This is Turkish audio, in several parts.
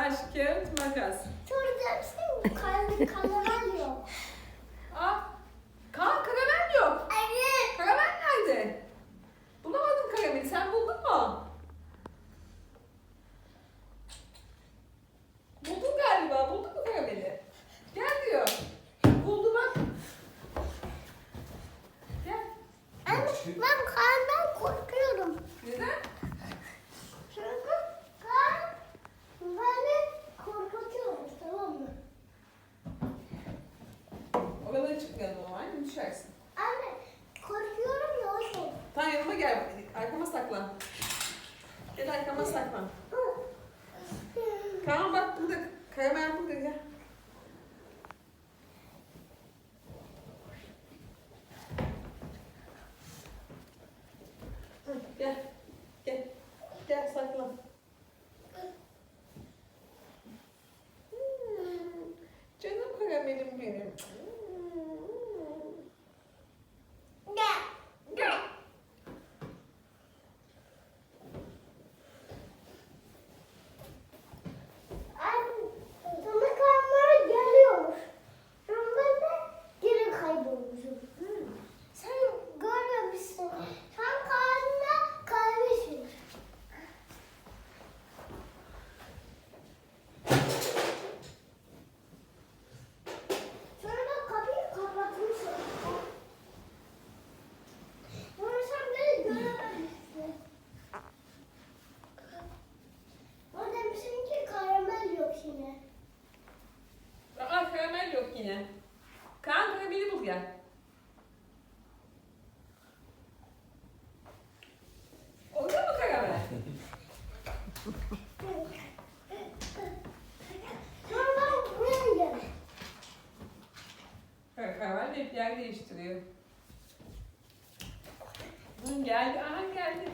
Taş, kağıt, makas. Soracaksın mı? Karavan yok. Aa, Kaan karavan yok. Evet. Karavan nerede? Bulamadım karavanı. Sen buldun mu? Buldun galiba. Buldun mu karavanı? Gel diyor. Buldu bak. Gel. Anne, şey- ben Çıkmayalım ama anne düşersin. Anne korkuyorum ya o yüzden. Tamam yanıma gel. Arkama saklan. Gel arkama saklan. Kaan bak burada. Kayamer burada. Gel. Gel. Gel saklan. Hmm, Canım karamelim benim. Hmm. Gel. Gel. Anne, sana karnlar geliyormuş. Ama ben de geri kaybolmuşum. Sen görmemişsin. Sen karnına kaymışsın. Sonra da kapıyı kapatmışsın. Sonra sen beni göremezsin. O demişsin ki karamel yok yine. Aa karamel yok yine. Bul gel. Orada mı geldim. Evet, karamel hep yer değiştiriyor. Hı, geldi, aha geldi.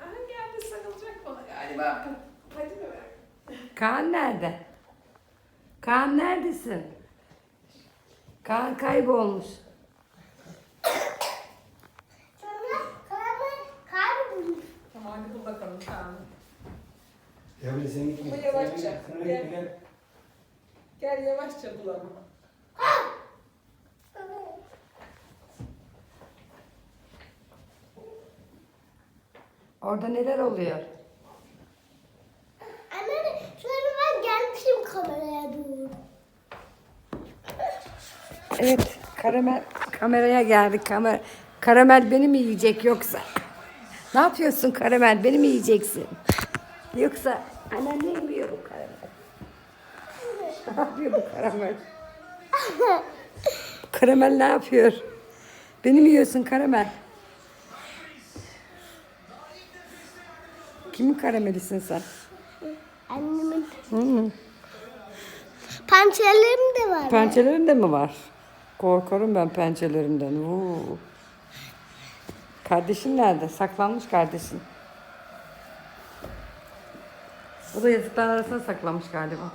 Aha geldi sarılacak bana galiba. Hadi be. Kaan nerede? Kaan neredesin? Kaan kaybolmuş. Sonra karamel kaybolmuş. Tamam hadi bul bakalım Kaan. Ya böyle senin gibi. Ama yavaşça. Gel. gel. Gel yavaşça bulalım. Orada neler oluyor? Anne sonra ben gelmişim kameraya doğru. Evet, karamel kameraya geldik. Kamer karamel beni mi yiyecek yoksa? Ne yapıyorsun karamel? Beni mi yiyeceksin? Yoksa annen ne yiyor bu karamel? Ne yapıyor bu karamel? Karamel ne yapıyor? Beni mi yiyorsun karamel? Kimin karamelisin sen? Annemin Hı. pençelerim de var. Pençelerin de mi var? Korkarım ben pençelerimden. Vuu. Kardeşin nerede? Saklanmış kardeşin. O da yazıklar arasına saklanmış galiba.